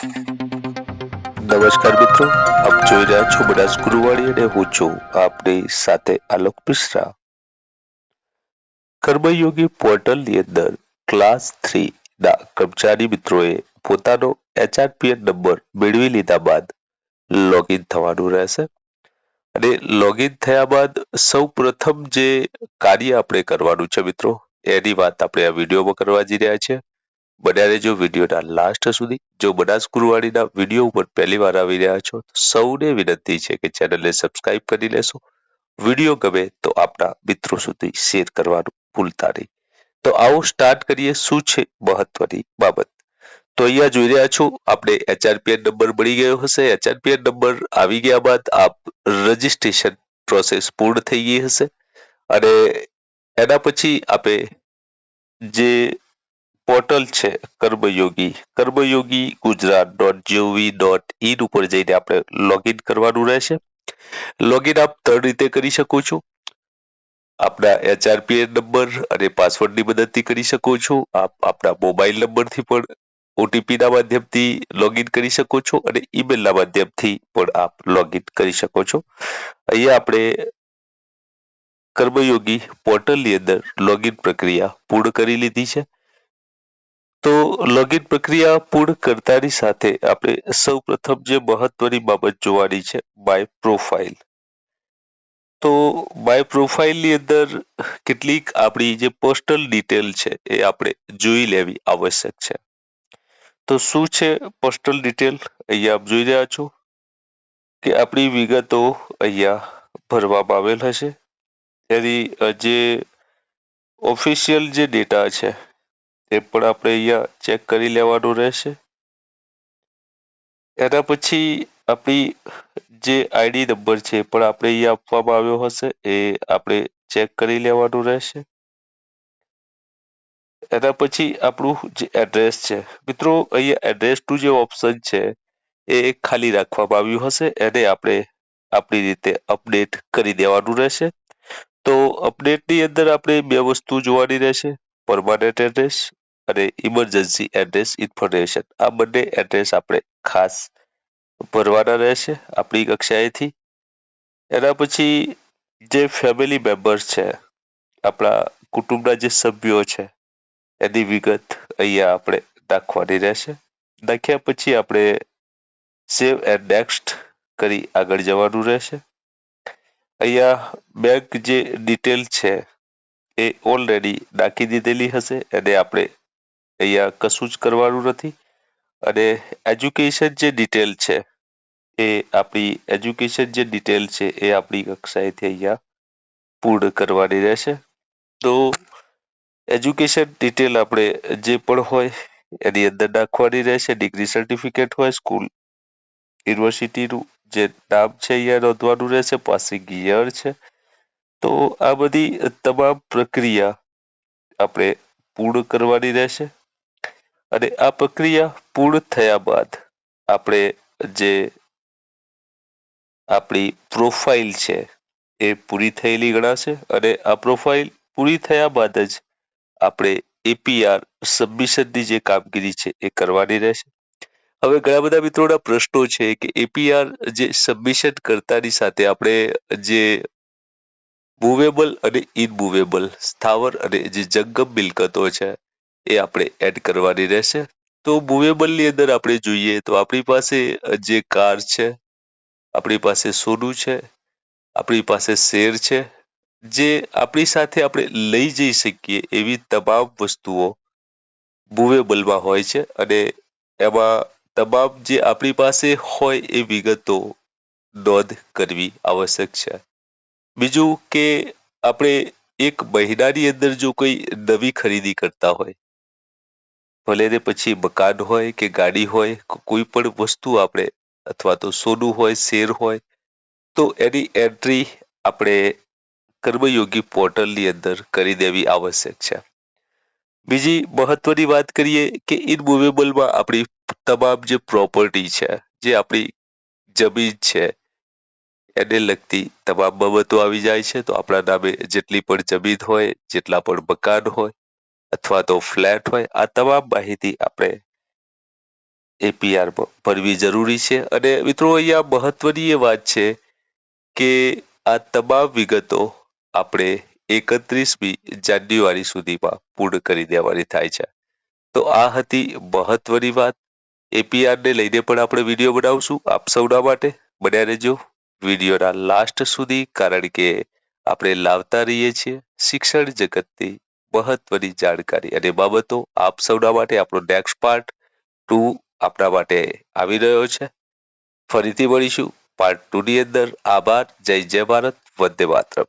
નમસ્કાર મિત્રો, આપ જોઈ રહ્યા છો બનાસ ગુરુવાણી અને હું છું આપની સાથે આલોક મિશ્રા. કર્મયોગી પોર્ટલની અંદર ક્લાસ થ્રી ના કર્મચારી મિત્રોએ પોતાનો એચઆરપીએન નંબર મેળવી લીધા બાદ લોગિન થવાનું રહેશે. અને લોગિન થયા બાદ સૌ પ્રથમ જે કાર્ય આપણે કરવાનું છે મિત્રો, એની વાત આપણે આ વિડીયોમાં કરવા જઈ રહ્યા છીએ. બન્યા જો વિડીયોના લાસ્ટ સુધી જો બનાસ ગુરુવાડીના વીડિયો ઉપર પહેલી વાર આવી રહ્યા છો સૌને વિનંતી છે કે ચેનલને સબસ્ક્રાઇબ કરી લેશો. વીડિયો ગમે તો આપણા મિત્રો સુધી શેર કરવાનું ભૂલતા નહીં. તો આવો સ્ટાર્ટ કરીએ શું છે મહત્વની બાબત. તો અહીંયા જોઈ રહ્યા છો, આપણે એચઆરપીએન નંબર મળી ગયો હશે. એચઆરપીએન નંબર આવી ગયા બાદ આપ રજીસ્ટ્રેશન પ્રોસેસ પૂર્ણ થઈ ગઈ હશે. અને એના પછી આપે જે પોર્ટલ છે Karmayogi Karmayogi Gujarat dot GOV dot in ઉપર જઈને આપણે લોગિન કરવાનું રહેશે. લોગિન આપ ત્રણ રીતે કરી શકો છો. આપના એચઆરપીએન નંબર અને પાસવર્ડની મદદથી કરી શકો છો. આપ આપના મોબાઈલ નંબરથી પણ ઓટીપીના માધ્યમથી લોગિન કરી શકો છો અને ઈમેલના માધ્યમથી પણ આપ લોગિન કરી શકો છો. અહીંયા આપણે કર્મયોગી પોર્ટલની અંદર લોગિન પ્રક્રિયા પૂર્ણ કરી લીધી છે. તો લોગિન પ્રક્રિયા પૂર્ણ કરતાની સાથે આપણે સૌ પ્રથમ જે મહત્વની બાબત જોવાની છે માય પ્રોફાઇલ તો માય પ્રોફાઇલની અંદર કેટલીક આપણી જે પર્સનલ ડિટેલ છે એ આપણે જોઈ લેવી આવશ્યક છે. તો શું છે પર્સનલ ડિટેલ? અહીંયા આપ જોઈ રહ્યા છો કે આપણી વિગતો અહીંયા ભરવામાં આવેલ હશે. તેની જે ઓફિશિયલ જે ડેટા છે એ પણ આપણે અહીંયા ચેક કરી લેવાનું રહેશે. એના પછી આપણી જે આઈડી નંબર છે પણ આપણે અહીંયા આપવામાં આવ્યો હશે. એ આપણે ચેક કરી લેવાનું રહેશે. એના પછી આપણું જે એડ્રેસ છે. મિત્રો, અહીંયા એડ્રેસ ટુ જે ઓપ્શન છે એ ખાલી રાખવામાં આવ્યું હશે. એને આપણે આપણી રીતે અપડેટ કરી દેવાનું રહેશે. તો અપડેટની અંદર આપણે બે વસ્તુ જોવાની રહેશે. પરમાનન્ટ એડ્રેસ અને ઇમરજન્સી એડ્રેસ ઇન્ફોર્મેશન આ બંને એડ્રેસ આપણે ખાસ ભરવાના રહેશે આપણી કક્ષાએથી. એના પછી જે ફેમિલી મેમ્બર્સ છે, આપણા કુટુંબના જે સભ્યો છે, એની વિગત અહીંયા આપણે નાખવાની રહેશે. નાખ્યા પછી આપણે સેવ એન્ડ નેક્સ્ટ કરી આગળ જવાનું રહેશે. અહીંયા બેંક જે ડિટેલ છે, એ ઓલરેડી નાખી દીધેલી હશે. એને આપણે અહીંયા કશું જ કરવાનું નથી. અને એજ્યુકેશન જે ડિટેલ છે, એ આપણી એજ્યુકેશન જે ડિટેલ છે, એ આપણી કક્ષાએથી અહીંયા પૂર્ણ કરવાની રહેશે. તો એજ્યુકેશન ડિટેલ આપણે જે પણ હોય, એની અંદર નાખવાની રહેશે. ડિગ્રી સર્ટિફિકેટ હોય, સ્કૂલ યુનિવર્સિટીનું જે નામ છે, અહીંયા નોંધવાનું રહેશે. પાસિંગ યર છે. તો આ બધી તમામ પ્રક્રિયા આપણે પૂર્ણ કરવાની રહેશે. અને આ પ્રક્રિયા પૂર્ણ થયા બાદ આપણે જે આપણી પ્રોફાઇલ છે એ પૂરી થયેલી ગણાશે અને આ પ્રોફાઇલ પૂરી થયા બાદ જ આપણે એપીઆર સબમિશનની જે કામગીરી છે એ કરવાની રહેશે. હવે ઘણા બધા મિત્રોના પ્રશ્નો છે કે એપીઆર જે સબમિશન કરતાની સાથે આપણે જે મૂવેબલ અને ઇનમૂવેબલ સ્થાવર અને જે જંગમ મિલકતો છે એ આપણે એડ કરવાની રહેશે. તો મૂવેબલની અંદર આપણે જોઈએ તો આપણી પાસે જે કાર છે, આપણી પાસે સોનું છે, આપણી પાસે શેર છે, જે આપણી સાથે આપણે લઈ જઈ શકીએ એવી તમામ વસ્તુઓ મૂવેબલમાં હોય છે. અને એમાં તમામ જે આપણી પાસે હોય એ વિગતો નોંધ કરવી આવશ્યક છે. બીજું કે આપણે એક મહિનાની અંદર જો કોઈ નવી ખરીદી કરતા હોય ભલે ને પછી મકાન હોય કે ગાડી હોય કોઈ પણ વસ્તુ આપણે, અથવા તો સોનું હોય, શેર હોય, તો એની એન્ટ્રી આપણે કર્મયોગી પોર્ટલની અંદર કરી દેવી આવશ્યક છે. બીજી મહત્વની વાત કરીએ કે ઇનમુવેબલમાં આપણી તમામ જે પ્રોપર્ટી છે, જે આપણી જમીન છે, એને લગતી તમામ બાબતો આવી જાય છે. તો આપણા નામે જેટલી પણ જમીન હોય, જેટલા પણ મકાન હોય અથવા તો ફ્લેટ હોય, આ તમામ માહિતી આપણે એપીઆર ભરવી જરૂરી છે. અને મિત્રો, અહીંયા મહત્વની વાત છે કે આ તમામ વિગતો આપણે એકત્રીસમી જાન્યુઆરી સુધીમાં પૂર્ણ કરી દેવાની થાય છે. તો આ હતી મહત્વની વાત. એપીઆર ને લઈને પણ આપણે વીડિયો બનાવશું. આપ સૌના માટે બન્યા રહેજો. વિડીયોના લાસ્ટ સુધી, કારણ કે આપણે લાવતા રહીએ છીએ શિક્ષણ જગતની મહત્વની જાણકારી અને બાબતો આપ સૌના માટે આપણો નેક્સ્ટ પાર્ટ ટુ આપણા માટે આવી રહ્યો છે. ફરીથી મળીશું. પાર્ટ ટુ ની અંદર આભાર. જય જય ભારત. વંદે માતરમ.